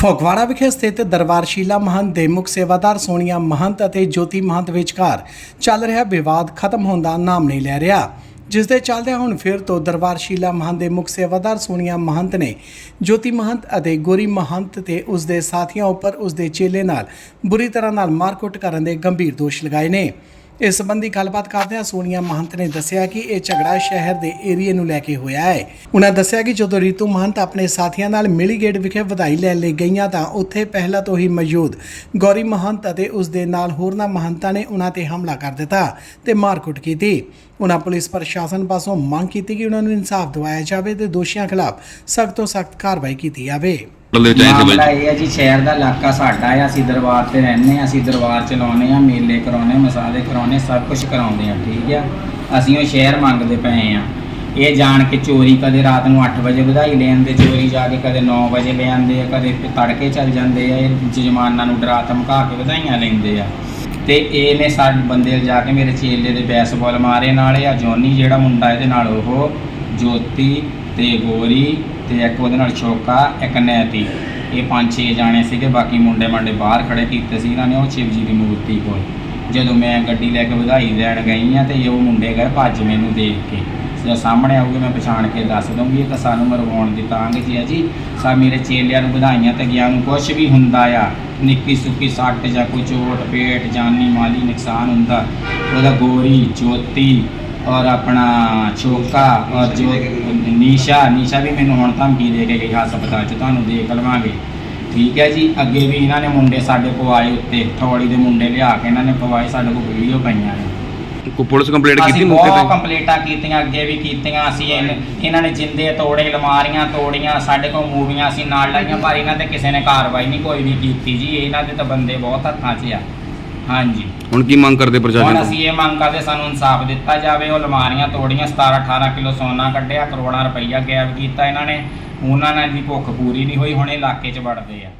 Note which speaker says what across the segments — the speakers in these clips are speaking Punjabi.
Speaker 1: ਫਗਵਾੜਾ ਵਿਖੇ ਸਥਿਤ ਦਰਬਾਰ ਸ਼ੀਲਾ ਮਹੰਤ ਦੇ ਮੁੱਖ ਸੇਵਾਦਾਰ ਸੋਨੀਆ ਮਹੰਤ ਅਤੇ ਜੋਤੀ ਮਹੰਤ ਵਿਚਕਾਰ ਚੱਲ ਰਿਹਾ ਵਿਵਾਦ ਖਤਮ ਹੋਣ ਦਾ ਨਾਮ ਨਹੀਂ ਲੈ ਰਿਹਾ। ਜਿਸ ਦੇ ਚੱਲਦਿਆਂ ਹੁਣ ਫਿਰ ਤੋਂ ਦਰਬਾਰ ਸ਼ੀਲਾ ਮਹੰਤ ਦੇ ਮੁੱਖ ਸੇਵਾਦਾਰ ਸੋਨੀਆ ਮਹੰਤ ਨੇ ਜੋਤੀ ਮਹੰਤ ਅਤੇ ਗੋਰੀ ਮਹੰਤ ਤੇ ਉਸ ਦੇ ਸਾਥੀਆਂ ਉੱਪਰ ਉਸ ਦੇ ਚੇਲੇ ਨਾਲ ਬੁਰੀ ਤਰ੍ਹਾਂ ਨਾਲ ਮਾਰਕੁੱਟ ਕਰਨ ਦੇ ਗੰਭੀਰ ਦੋਸ਼ ਲਗਾਏ ਨੇ। ਇਸ ਸੰਬੰਧੀ ਗੱਲਬਾਤ ਕਰਦਿਆਂ ਸੋਨੀਆ ਮਹੰਤ ਨੇ ਦੱਸਿਆ ਕਿ ਇਹ ਝਗੜਾ ਸ਼ਹਿਰ ਦੇ ਏਰੀਏ ਨੂੰ ਲੈ ਕੇ ਹੋਇਆ ਹੈ। ਉਹਨਾਂ ਦੱਸਿਆ ਕਿ ਜਦੋਂ ਰੀਤੂ ਮਹੰਤ ਆਪਣੇ ਸਾਥੀਆਂ ਨਾਲ ਮਿਲੀਗੇਟ ਵਿਖੇ ਵਧਾਈ ਲੈਣ ਲਈ ਗਈਆਂ ਤਾਂ ਉੱਥੇ ਪਹਿਲਾਂ ਤੋਂ ਹੀ ਮੌਜੂਦ ਗੌਰੀ ਮਹੰਤ ਅਤੇ ਉਸ ਦੇ ਨਾਲ ਹੋਰਨਾਂ ਮਹੰਤਾਂ ਨੇ ਉਹਨਾਂ ਤੇ ਹਮਲਾ ਕਰ ਦਿੱਤਾ ਤੇ ਮਾਰਕੁੱਟ ਕੀਤੀ। ਉਹਨਾਂ ਪੁਲਿਸ ਪ੍ਰਸ਼ਾਸਨ ਪਾਸੋਂ ਮੰਗ ਕੀਤੀ ਕਿ ਉਹਨਾਂ ਨੂੰ ਇਨਸਾਫ ਦਿਵਾਇਆ ਜਾਵੇ ਤੇ ਦੋਸ਼ੀਆਂ ਖਿਲਾਫ ਸਖਤ ਤੋਂ ਸਖਤ ਕਾਰਵਾਈ ਕੀਤੀ ਜਾਵੇ।
Speaker 2: ਦੇ ਟਾਈਮ ਤੇ
Speaker 3: ਮਾਮਲਾ ਇਹ ਹੈ ਜੀ, ਸ਼ਹਿਰ ਦਾ ਇਲਾਕਾ ਸਾਡਾ ਆ, ਅਸੀਂ ਦਰਬਾਰ ਤੇ ਰਹਿੰਦੇ ਆ, ਅਸੀਂ ਦਰਬਾਰ ਚਲਾਉਨੇ ਆ, ਮੇਲੇ ਕਰਾਉਨੇ ਮਸਾਲੇ ਕਰਾਉਨੇ ਸਭ ਕੁਝ ਕਰਾਉਂਦੇ ਆ, ਠੀਕ ਆ? ਅਸੀਂ ਉਹ ਸ਼ਹਿਰ ਮੰਗਦੇ ਪਏ ਆ। ਇਹ ਜਾਣ ਕੇ ਚੋਰੀ ਕਦੇ ਰਾਤ ਨੂੰ 8 ਵਜੇ ਵਧਾਈ ਲੈਣ ਦੇ ਚੋਰੀ ਜਾ ਕੇ ਕਦੇ 9 ਵਜੇ ਲੈ ਆਉਂਦੇ ਆ, ਕਦੇ ਤੜਕੇ ਚੱਲ ਜਾਂਦੇ ਆ, ਇਹ ਜਜਮਾਨਾਂ ਨੂੰ ਡਰਾ ਧਮਕਾ ਕੇ ਵਧਾਈਆਂ ਲੈਂਦੇ ਆ। ਤੇ ਇਹਨੇ ਸਾਡੇ ਬੰਦੇ ਜਾ ਕੇ ਮੇਰੇ ਚੇਲੇ ਦੇ ਬੈਸਬਾਲ ਮਾਰੇ ਨਾਲੇ ਆ, ਜੋਨੀ ਜਿਹੜਾ ਮੁੰਡਾ ਇਹਦੇ ਨਾਲ ਉਹ, ਜੋਤੀ ਤੇ ਗੋਰੀ ਤੇ ਇੱਕ ਉਹਦੇ ਨਾਲ ਛੋਕਾ ਇੱਕ ਨੈਤੀ। ਇਹ ਪੰਜ ਛੇ ਜਾਣੇ ਸੀਗੇ, ਬਾਕੀ ਮੁੰਡੇ ਮੰਡੇ ਬਾਹਰ ਖੜੇ ਕੀਤੇ ਸੀ, ਇਹਨਾਂ ਨੇ ਉਹ ਸ਼ਿਵ ਜੀ ਦੀ ਮੂਰਤੀ ਕੋਲ। ਜਦੋਂ ਮੈਂ ਗੱਡੀ ਲੈ ਕੇ ਵਧਾਈ ਦੇਣ ਗਈ ਆ ਤੇ ਉਹ ਮੁੰਡੇ ਗਏ ਭੱਜ ਮੈਨੂੰ ਦੇਖ ਕੇ। ਜਦੋਂ ਸਾਹਮਣੇ ਆਉਗੇ ਮੈਂ ਪਛਾਣ ਕੇ ਦੱਸ ਦਊਂਗੀ, ਇਹ ਸਾਨੂੰ ਮਰਵਾਉਣ ਦੀ ਤਾਂਗ ਜੀ ਆ ਜੀ। ਸਾ ਮੇਰੇ ਚੇਲਿਆਂ ਨੂੰ ਵਧਾਈਆਂ ਤੇ ਗਿਆ ਨੂੰ ਕੁਝ ਵੀ ਹੁੰਦਾ ਆ, ਨਿੱਕੀ ਸੁੱਕੀ ਸੱਟ ਜਾਂ ਕੋਈ ਚੋਟ ਪੇਟ ਜਾਨੀ ਮਾਲੀ ਨੁਕਸਾਨ ਹੁੰਦਾ, ਉਹਦਾ ਗੋਰੀ, ਜੋਤੀ ਔਰ ਆਪਣਾ ਛੋਕਾ ਔਰ ਜੋ ਨੀਸ਼ਾ ਨੀਸ਼ਾ ਵੀ ਮੈਨੂੰ ਹੁਣ ਧਮਕੀ ਦੇ ਕੇ ਗਈ ਹਸਪਤਾਲ 'ਚ ਤੁਹਾਨੂੰ ਦੇਖ ਲਵਾਂਗੇ। ਠੀਕ ਹੈ ਜੀ ਅੱਗੇ ਵੀ ਇਹਨਾਂ ਨੇ ਮੁੰਡੇ ਸਾਡੇ ਕੋਲ ਆਏ ਉੱਤੇ ਥੋੜੀ ਦੇ ਮੁੰਡੇ ਲਿਆ ਕੇ ਇਹਨਾਂ ਨੇ ਪਵਾਏ ਸਾਡੇ ਕੋਲ ਵੀਡੀਓ ਪਈਆਂ ਨੇ।
Speaker 2: ਕੋਈ ਪੁਲਿਸ ਕੰਪਲੇਂਟ ਕੀਤੀ
Speaker 3: ਅਸੀਂ
Speaker 2: ਮੌਕੇ
Speaker 3: ਬਹੁਤ
Speaker 2: ਤੇ?
Speaker 3: ਕੰਪਲੀਟਾਂ ਕੀਤੀਆਂ ਅੱਗੇ ਵੀ ਕੀਤੀਆਂ ਅਸੀਂ ਇਹਨ- ਇਹਨਾਂ ਨੇ ਜਿੰਦੇ ਤੋੜੇ ਅਲਮਾਰੀਆਂ ਤੋੜੀਆਂ ਸਾਡੇ ਕੋਲ ਮੂਵੀਆਂ ਅਸੀਂ ਨਾਲ ਲਾਈਆਂ ਪਰ ਇਹਨਾਂ ਤੇ ਕਿਸੇ ਨੇ ਕਾਰਵਾਈ ਨਹੀਂ ਕੋਈ ਵੀ ਕੀਤੀ ਜੀ ਇਹਨਾਂ ਦੇ ਤਾਂ ਬੰਦੇ ਬਹੁਤ ਹੱਥਾਂ 'ਚ ਆ। ਹਾਂਜੀ।
Speaker 2: ਹੁਣ ਕੀ ਮੰਗ ਕਰਦੇ ਪ੍ਰਸ਼ਾਸਨ
Speaker 3: ਹੁਣ
Speaker 2: ਤੋਂ?
Speaker 3: ਅਸੀਂ ਇਹ ਮੰਗ ਕਰਦੇ ਸਾਨੂੰ ਇਨਸਾਫ ਦਿੱਤਾ ਜਾਵੇ ਉਹ ਅਲਮਾਰੀਆਂ ਤੋੜੀਆਂ 17 18 ਕਿਲੋ ਸੋਨਾ ਕੱਢਿਆ ਕਰੋੜਾਂ ਰੁਪਈਆ ਗਾਇਬ ਕੀਤਾ ਇਹਨਾਂ ਨੇ। ਉਹਨਾਂ ਨਾਲ ਦੀ ਭੁੱਖ ਪੂਰੀ ਨਹੀਂ ਹੋਈ ਹੁਣ ਇਹ ਇਲਾਕੇ 'ਚ ਵੜਦੇ ਆ।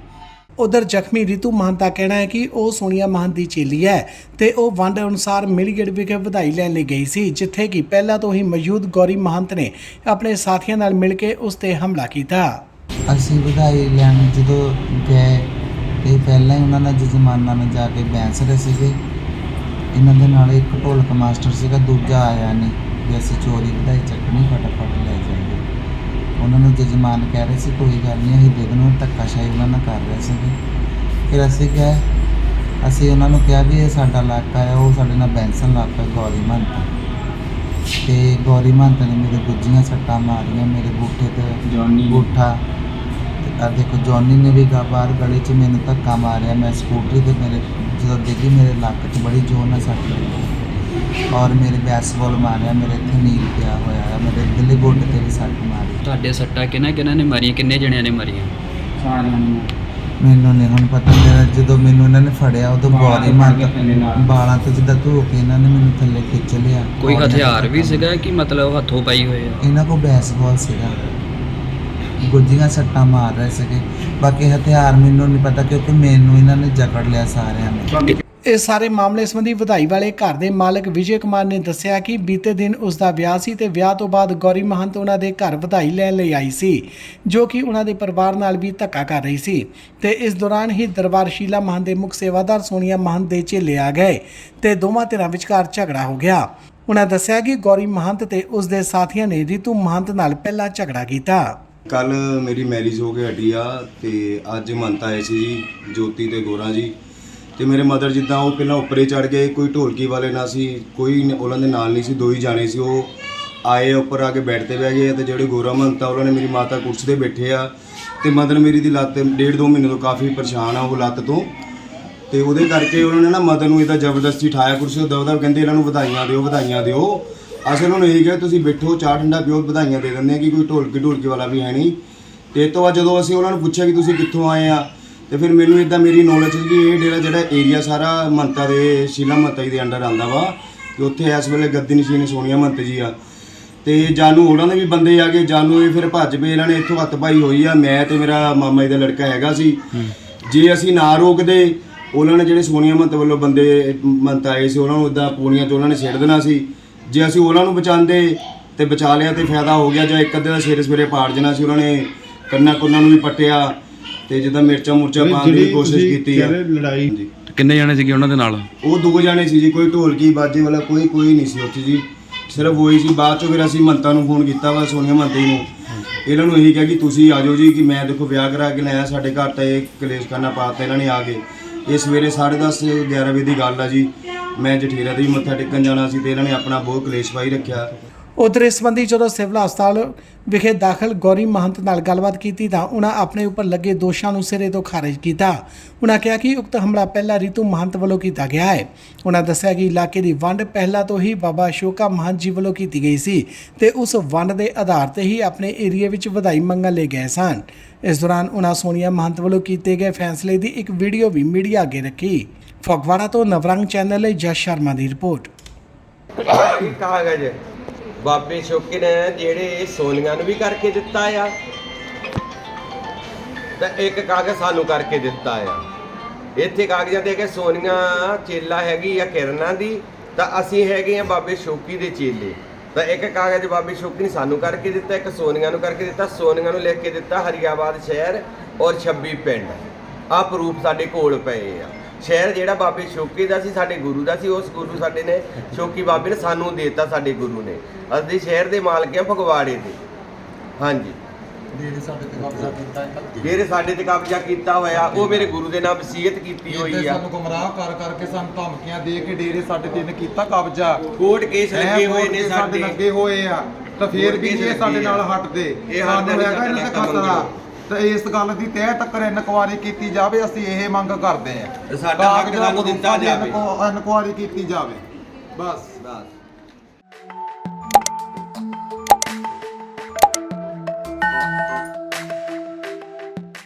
Speaker 1: ਉਧਰ ਜ਼ਖਮੀ ਰੀਤੂ ਮਹੰਤ ਦਾ ਕਹਿਣਾ ਹੈ ਕਿ ਉਹ ਸੋਨੀਆ ਮਹੰਤ ਦੀ ਚੇਲੀ ਹੈ ਤੇ ਉਹ ਵੰਡ ਅਨੁਸਾਰ ਮਿਲੀਗੇਟ ਵਿਖੇ ਵਧਾਈ ਲੈਣ ਲਈ ਗਈ ਸੀ ਜਿੱਥੇ ਕਿ ਪਹਿਲਾਂ ਤੋਂ ਹੀ ਮੌਜੂਦ ਗੌਰੀ ਮਹੰਤ ਨੇ ਆਪਣੇ ਸਾਥੀਆਂ ਨਾਲ ਮਿਲ ਕੇ ਉਸ ਤੇ ਹਮਲਾ ਕੀਤਾ।
Speaker 4: ਅਸੀਂ ਵਧਾਈ ਲੈਣ ਜਦੋਂ ਗਏ ਤੇ ਪਹਿਲਾਂ ਹੀ ਉਹਨਾਂ ਨਾਲ ਜਜਮਾਨਾਂ ਨਾਲ ਜਾ ਕੇ ਬੈਂਸ ਰਹੇ ਸੀਗੇ। ਇਹਨਾਂ ਦੇ ਨਾਲ ਇੱਕ ਢੋਲਕ ਮਾਸਟਰ ਸੀਗਾ ਦੂਜਾ ਆਇਆ ਨਹੀਂ ਵੀ ਅਸੀਂ ਚੋਰੀ ਵਧਾਈ ਚੱਕਣੀ ਫਟਾਫਟ ਲੈ ਜਾਈਏ। ਉਹਨਾਂ ਨੂੰ ਜਜਮਾਨ ਕਹਿ ਰਹੇ ਸੀ ਕੋਈ ਗੱਲ ਨਹੀਂ ਅਸੀਂ ਦੇ ਦੇਣਾ ਧੱਕਾਸ਼ਾਹੀ ਉਹਨਾਂ ਨਾਲ ਕਰ ਰਹੇ ਸੀਗੇ। ਫਿਰ ਅਸੀਂ ਗਏ ਅਸੀਂ ਉਹਨਾਂ ਨੂੰ ਕਿਹਾ ਵੀ ਇਹ ਸਾਡਾ ਇਲਾਕਾ ਹੈ ਉਹ ਸਾਡੇ ਨਾਲ ਬੈਂਸਨ ਇਲਾਕਾ ਗੌਰੀ ਮੰਤ ਤੇ ਗੌਰੀ ਮੰਤ ਨੇ ਮੇਰੇ ਗੁੱਜੀਆਂ ਸੱਟਾਂ ਮਾਰੀਆਂ ਮੇਰੇ ਬੂਠੇ ਤੇ
Speaker 3: ਜੌਨੀ ਨੇ।
Speaker 4: ਬੂਠਾ ਆ ਦੇਖੋ ਜੌਨੀ ਨੇ ਵੀ ਗਾ ਬਾਹਰ ਗਲੀ 'ਚ ਮੈਨੂੰ ਧੱਕਾ ਮਾਰਿਆ। ਮੈਂ ਸਕੂਟਰੀ ਤੇ ਮੇਰੇ ਜਦੋਂ ਡਿੱਗੀ ਮੇਰੇ ਲੱਕ 'ਚ ਬੜੀ ਜ਼ੋਰ ਨਾਲ ਸੱਟ ਲੱਗੀ। ਔਰ ਮੇਰੇ ਬੈਸਬਾਲ ਮਾਰਿਆ ਮੇਰੇ ਇੱਥੇ ਨੀਲ ਪਿਆ ਹੋਇਆ ਹੈ। ਮੇਰੇ ਦਿੱਲੀ ਗੋਡੇ ਤੇ ਵੀ ਸੱਟ ਮਾਰੀ।
Speaker 5: ਤੁਹਾਡੇ ਸੱਟਾਂ ਕਿਹਨਾਂ ਕਿਹਨਾਂ ਨੇ ਮਾਰੀਆਂ? ਕਿੰਨੇ ਜਣਿਆਂ ਨੇ ਮਾਰੀਆਂ?
Speaker 3: ਸਾਰਿਆਂ ਨੂੰ
Speaker 4: ਮੈਨੂੰ ਨਹੀਂ ਹੁਣ ਪਤਾ ਮੇਰਾ ਜਦੋਂ ਮੈਨੂੰ ਇਹਨਾਂ ਨੇ ਫੜਿਆ ਉਦੋਂ
Speaker 3: ਬਾਲਾਂ ਨਾਲ।
Speaker 4: ਬਾਲਾਂ ਤੋਂ ਜਿੱਦਾਂ ਧੋ ਕੇ ਇਹਨਾਂ ਨੇ ਮੈਨੂੰ ਥੱਲੇ ਖਿੱਚ ਲਿਆ।
Speaker 5: ਕੋਈ ਹਥਿਆਰ ਵੀ ਸੀਗਾ ਕਿ ਮਤਲਬ ਹੱਥੋਂ ਪਾਈ ਹੋਏ ਆ?
Speaker 4: ਇਹਨਾਂ ਕੋਲ ਬੈਸਬਾਲ ਸੀਗਾ। ਗੁੱਜੀਆਂ ਸੱਟਾਂ ਮਾਰ ਰਹੇ ਸੀਗੇ। ਬਾਕੀ ਹਥਿਆਰ ਮੈਨੂੰ ਨਹੀਂ ਪਤਾ ਕਿਉਂਕਿ ਮੈਨੂੰ ਇਹਨਾਂ ਨੇ ਜਕੜ ਲਿਆ ਸਾਰਿਆਂ ਨੇ।
Speaker 1: ਇਸ ਸਾਰੇ ਮਾਮਲੇ ਸੰਬੰਧੀ ਵਧਾਈ ਵਾਲੇ ਘਰ ਦੇ ਮਾਲਕ ਵਿਜੇ ਕੁਮਾਰ ਨੇ ਦੱਸਿਆ ਕਿ ਬੀਤੇ ਦਿਨ ਉਸ ਦਾ ਵਿਆਹ ਸੀ ਤੇ ਵਿਆਹ ਤੋਂ ਬਾਅਦ ਗੌਰੀ ਮਹੰਤ ਉਹਨਾਂ ਦੇ ਘਰ ਵਧਾਈ ਲੈਣ ਲਈ ਆਈ ਸੀ, ਜੋ ਕਿ ਉਹਨਾਂ ਦੇ ਪਰਿਵਾਰ ਨਾਲ ਵੀ ਧੱਕਾ ਕਰ ਰਹੀ ਸੀ ਤੇ ਇਸ ਦੌਰਾਨ ਹੀ ਦਰਬਾਰ ਸ਼ੀਲਾ ਮਹੰਤ ਦੇ ਮੁੱਖ ਸੇਵਾਦਾਰ ਸੋਨੀਆ ਮਹੰਤ ਦੇ ਚੇਲੇ ਆ ਗਏ ਤੇ ਦੋਵਾਂ ਧਿਰਾਂ ਵਿਚਕਾਰ ਝਗੜਾ ਹੋ ਗਿਆ। ਉਹਨਾਂ ਦੱਸਿਆ ਕਿ ਗੌਰੀ ਮਹੰਤ ਤੇ ਉਸ ਦੇ ਸਾਥੀਆਂ ਨੇ ਰੀਤੂ ਮਹੰਤ ਨਾਲ ਪਹਿਲਾਂ ਝਗੜਾ ਕੀਤਾ।
Speaker 6: ਕੱਲ ਮੇਰੀ ਮੈਰਿਜ ਹੋ ਕੇ ਹਟੀ ਆ ਤੇ ਅੱਜ ਮੰਤ ਆਏ ਸੀ ਜੀ, ਜੋਤੀ ਤੇ ਗੋਰਾ ਜੀ। ਤੇ ਮੇਰੇ ਮਦਰ ਜਿੱਦਾਂ ਉਹ ਪਹਿਲਾਂ ਉੱਪਰੇ ਚੜ ਗਏ, ਕੋਈ ਢੋਲਕੀ ਵਾਲੇ ਨਾ ਸੀ, ਕੋਈ ਉਹਨਾਂ ਦੇ ਨਾਲ ਨਹੀਂ ਸੀ, ਦੋ ਹੀ ਜਾਣੇ ਸੀ ਉਹ। ਆਏ ਉੱਪਰ ਆ ਕੇ ਬੈੱਡ ਤੇ ਬਹਿ ਗਏ ਤੇ ਜਿਹੜੇ ਗੋਰਾ ਮੰਤ ਆ ਉਹਨਾਂ ਨੇ ਮੇਰੀ ਮਾਤਾ ਕੁਰਸੀ ਤੇ ਬੈਠੇ ਆ। ਤੇ ਮਦਰ ਮੇਰੀ ਦੀ ਲੱਤ ਡੇਢ ਦੋ ਮਹੀਨੇ ਤੋਂ ਕਾਫੀ ਪਰੇਸ਼ਾਨ ਆ ਉਹ ਲੱਤ ਤੋਂ। ਤੇ ਉਹਦੇ ਕਰਕੇ ਉਹਨਾਂ ਨੇ ਨਾ ਮਦਰ ਨੂੰ ਇਹਦਾ ਜ਼ਬਰਦਸਤੀ ਠਾਇਆ ਕੁਰਸੀ ਤੋਂ ਦਬਦਬ ਕਹਿੰਦੇ ਇਹਨਾਂ ਨੂੰ ਵਧਾਈਆਂ ਦਿਓ ਵਧਾਈਆਂ ਦਿਓ। ਅਸੀਂ ਉਹਨਾਂ ਨੂੰ ਇਹ ਕਿਹਾ ਤੁਸੀਂ ਬੈਠੋ ਚਾਹ ਠੰਡਾ ਪੀਓ ਵਧਾਈਆਂ ਦੇ ਦਿੰਦੇ ਆ ਕਿ ਕੋਈ ਢੋਲਕੀ ਢੋਲਕੀ ਵਾਲਾ ਵੀ ਹੈ ਨਹੀਂ। ਤੇ ਇਹ ਤੋਂ ਬਾਅਦ ਜਦੋਂ ਅਸੀਂ ਉਹਨਾਂ ਨੂੰ ਪੁੱਛਿਆ ਕਿ ਤੁਸੀਂ ਕਿੱਥੋਂ ਆਏ ਆ ਤੇ ਫਿਰ ਮੈਨੂੰ ਇਦਾਂ ਮੇਰੀ ਨੌਲੇਜ ਸੀ ਕਿ ਇਹ ਡੇਰਾ ਜਿਹੜਾ ਏਰੀਆ ਸਾਰਾ ਮੰਤਾ ਦੇ ਸ਼ੀਲਾ ਮੰਤਾ ਜੀ ਦੇ ਅੰਡਰ ਆਂਦਾ ਵਾ ਕਿ ਉੱਥੇ ਇਸ ਵੇਲੇ ਗੱਦੀ ਨਸ਼ੀਨ ਸੋਨੀਆ ਮੰਤ ਜੀ ਆ। ਤੇ ਜਾਨੂ ਉਹਨਾਂ ਦੇ ਵੀ ਬੰਦੇ ਆ ਗਏ ਜਾਨੂ ਇਹ ਫਿਰ ਭੱਜ ਪਏ ਇਹਨਾਂ ਨੇ ਇੱਥੋਂ ਹੱਥ ਪਾਈ ਹੋਈ ਆ ਮੈਂ ਤੇ ਮੇਰਾ ਮਾਮਾ ਜੀ ਦਾ ਲੜਕਾ ਹੈਗਾ ਸੀ। ਜੇ ਅਸੀਂ ਨਾ ਰੋਕਦੇ ਉਹਨਾਂ ਨੇ ਜਿਹੜੇ ਸੋਨੀਆ ਮੰਤ ਵੱਲੋਂ ਬੰਦੇ ਮੰਤ ਆਏ ਸੀ ਉਹਨਾਂ ਨੂੰ ਇਦਾਂ ਪੂਣੀਆਂ ਤੋਂ ਉਹਨਾਂ ਨੇ ਛੇੜ ਦੇਣਾ ਸੀ। ਜੇ ਅਸੀਂ ਉਹਨਾਂ ਨੂੰ ਬਚਾਉਂਦੇ ਤੇ ਬਚਾ ਲਿਆ ਤੇ ਫਾਇਦਾ ਹੋ ਗਿਆ ਜਾਂ ਇੱਕ ਅੱਧੇ ਦਾ ਸਿਰ ਸਵੇਰੇ ਪਾੜ ਜਾਣਾ ਸੀ ਉਹਨਾਂ ਨੇ ਕੰਨਾਂ ਕੁੰਨਾਂ ਨੂੰ ਵੀ ਪੱਟਿਆ ਤੇ ਜਿੱਦਾਂ ਮਿਰਚਾਂ ਮੁਰਚਾਂ ਪਾਉਣ ਦੀ ਕੋਸ਼ਿਸ਼ ਕੀਤੀ ਆ।
Speaker 7: ਲੜਾਈ
Speaker 2: ਕਿੰਨੇ ਜਾਣੇ ਸੀਗੇ ਉਹਨਾਂ ਦੇ ਨਾਲ?
Speaker 6: ਉਹ ਦੋ ਜਾਣੇ ਸੀ ਜੀ ਕੋਈ ਢੋਲਕੀ ਬਾਜੇ ਵਾਲਾ ਕੋਈ ਕੋਈ ਨਹੀਂ ਸੀ ਉੱਥੇ ਜੀ। ਸਿਰਫ ਉਹੀ ਸੀ ਬਾਅਦ ਚੋਂ ਫਿਰ ਅਸੀਂ ਮੰਤਾ ਨੂੰ ਫੋਨ ਕੀਤਾ ਵਾ ਸੋਨੀਆ ਮੰਤੇ ਨੂੰ। ਇਹਨਾਂ ਨੂੰ ਇਹੀ ਕਿਹਾ ਕਿ ਤੁਸੀਂ ਆ ਜਾਓ ਜੀ ਕਿ ਮੈਂ ਦੇਖੋ ਵਿਆਹ ਕਰਾ ਕੇ ਲਿਆਇਆ ਸਾਡੇ ਘਰ ਤਾਂ ਇਹ ਕਲੇਸ਼ ਕਰਨਾ ਪਾਤਾ ਇਹਨਾਂ ਨੇ ਆ ਕੇ। ਇਹ ਸਵੇਰੇ 10:30 11 ਵਜੇ ਦੀ ਗੱਲ ਆ ਜੀ। ਮੈਂ ਜਠੇਰਾ ਤੇ ਮੱਥਾ ਟੇਕਣ ਜਾਣਾ ਸੀ ਤੇ ਇਹਨਾਂ ਨੇ ਆਪਣਾ ਬਹੁਤ ਕਲੇਸ਼ ਪਾਈ ਰੱਖਿਆ।
Speaker 1: ਉਧਰ ਇਸ ਸੰਬੰਧੀ ਜਦੋਂ ਸਿਵਲ ਹਸਪਤਾਲ ਵਿਖੇ ਦਾਖਲ ਗੌਰੀ ਮਹੰਤ ਨਾਲ ਗੱਲਬਾਤ ਕੀਤੀ ਤਾਂ ਉਹਨਾਂ ਆਪਣੇ ਉੱਪਰ ਲੱਗੇ ਦੋਸ਼ਾਂ ਨੂੰ ਸਿਰੇ ਤੋਂ ਖਾਰਜ ਕੀਤਾ। ਉਹਨਾਂ ਕਿਹਾ ਕਿ ਉਕਤ ਹਮਲਾ ਪਹਿਲਾਂ ਰੀਤੂ ਮਹੰਤ ਵੱਲੋਂ ਕੀਤਾ ਗਿਆ ਹੈ। ਉਹਨਾਂ ਦੱਸਿਆ ਕਿ ਇਲਾਕੇ ਦੀ ਵੰਡ ਪਹਿਲਾਂ ਤੋਂ ਹੀ ਬਾਬਾ ਅਸ਼ੋਕਾ ਮਹੰਤ ਜੀ ਵੱਲੋਂ ਕੀਤੀ ਗਈ ਸੀ ਤੇ ਉਸ ਵੰਡ ਦੇ ਆਧਾਰ ਤੇ ਹੀ ਆਪਣੇ ਏਰੀਆ ਵਿੱਚ ਵਧਾਈ ਮੰਗਣ ਲਈ ਗਏ ਸਨ। ਇਸ ਦੌਰਾਨ ਉਹਨਾਂ ਸੋਨੀਆ ਮਹੰਤ ਵੱਲੋਂ ਕੀਤੇ ਗਏ ਫੈਸਲੇ ਦੀ ਇੱਕ ਵੀਡੀਓ ਵੀ ਮੀਡੀਆ ਅੱਗੇ ਰੱਖੀ। ਫਗਵਾੜਾ ਤੋਂ ਨਵਰੰਗ ਚੈਨਲ ਲਈ ਜਸ ਸ਼ਰਮਾ ਦੀ ਰਿਪੋਰਟ।
Speaker 8: ਇਹ ਕਾਗਜ਼ ਬਾਬੇ ਸ਼ੋਕੀ ਨੇ ਜਿਹੜੇ ਸੋਨੀਆਂ ਨੂੰ ਵੀ ਕਰਕੇ ਦਿੱਤਾ ਆ, ਤੇ ਇੱਕ ਕਾਗਜ਼ ਸਾਨੂੰ ਕਰਕੇ ਦਿੱਤਾ ਆ। ਇੱਥੇ ਕਾਗਜ਼ਾਂ ਦੇ ਕੇ ਸੋਨੀਆਂ ਚੇਲਾ ਹੈਗੀ ਆ ਕਿਰਨਾਂ ਦੀ, ਤਾਂ ਅਸੀਂ ਹੈਗੇ ਆ ਬਾਬੇ ਸ਼ੋਕੀ ਦੇ ਚੇਲੇ। ਤਾਂ ਇੱਕ ਕਾਗਜ਼ ਬਾਬੇ ਸ਼ੋਕੀ ਨੇ ਸਾਨੂੰ ਕਰਕੇ ਦਿੱਤਾ, ਇੱਕ ਸੋਨੀਆਂ ਨੂੰ ਕਰਕੇ ਦਿੱਤਾ, ਸੋਨੀਆਂ ਨੂੰ ਲਿਖ ਕੇ ਦਿੱਤਾ ਹਰੀਆਬਾਦ ਸ਼ਹਿਰ ਔਰ 26 ਪਿੰਡ। ਆਹ ਪ੍ਰੂਫ ਸਾਡੇ ਕੋਲ ਪਏ ਆ। ਸ਼ਹਿਰ ਜਿਹੜਾ ਬਾਬੇ ਸ਼ੋਕੀ ਦਾ ਸੀ ਸਾਡੇ ਗੁਰੂ ਦਾ ਸੀ ਉਸ ਗੁਰੂ ਸਾਡੇ ਨੇ ਸ਼ੋਕੀ ਬਾਬੇ ਨੇ ਸਾਨੂੰ ਦੇਤਾ ਸਾਡੇ ਗੁਰੂ ਨੇ। ਅਸੀਂ ਸ਼ਹਿਰ ਦੇ ਮਾਲਕ ਆ ਫਗਵਾੜੇ ਦੇ। ਹਾਂਜੀ। ਜਿਹੜੇ ਸਾਡੇ ਤੇ ਕਬਜ਼ਾ ਕੀਤਾ ਹੋਇਆ ਉਹ ਮੇਰੇ ਗੁਰੂ ਦੇ ਨਾਮ ਵਸੀਅਤ ਕੀਤੀ ਹੋਈ ਆ।
Speaker 9: ਸਾਨੂੰ ਗੁੰਮਰਾਹ ਕਰ ਕਰਕੇ ਸਾਨੂੰ ਧਮਕੀਆਂ ਦੇ ਕੇ ਡੇਰੇ ਸਾਡੇ ਤੇ ਨੇ ਕੀਤਾ ਕਬਜ਼ਾ।
Speaker 8: ਕੋਰਟ ਕੇਸ ਲੱਗੇ ਹੋਏ ਨੇ ਸਾਡੇ
Speaker 9: ਲੱਗੇ ਹੋਏ ਆ। ਤਾਂ ਫੇਰ ਵੀ ਇਹ ਸਾਡੇ ਨਾਲ। ਹਟਦੇ।
Speaker 8: ਇਹ ਹਟਦੇ
Speaker 9: ਹੈਗਾ ਇਹਨਾਂ
Speaker 8: ਕੰਮ
Speaker 9: ਖਤਰਾ। ਤੇ ਇਸ ਗੱਲ ਦੀ ਤਹਿ ਤੱਕ ਇਨਕੁਆਰੀ ਕੀਤੀ ਜਾਵੇ ਅਸੀਂ ਇਹ ਮੰਗ ਕਰਦੇ ਆ
Speaker 8: ਸਾਡਾ ਹੱਕ ਸਾਨੂੰ ਦਿੱਤਾ ਜਾਵੇ।
Speaker 9: ਇਨਕੁਆਰੀ ਕੀਤੀ ਜਾਵੇ। ਬਸ।
Speaker 8: ਬਸ।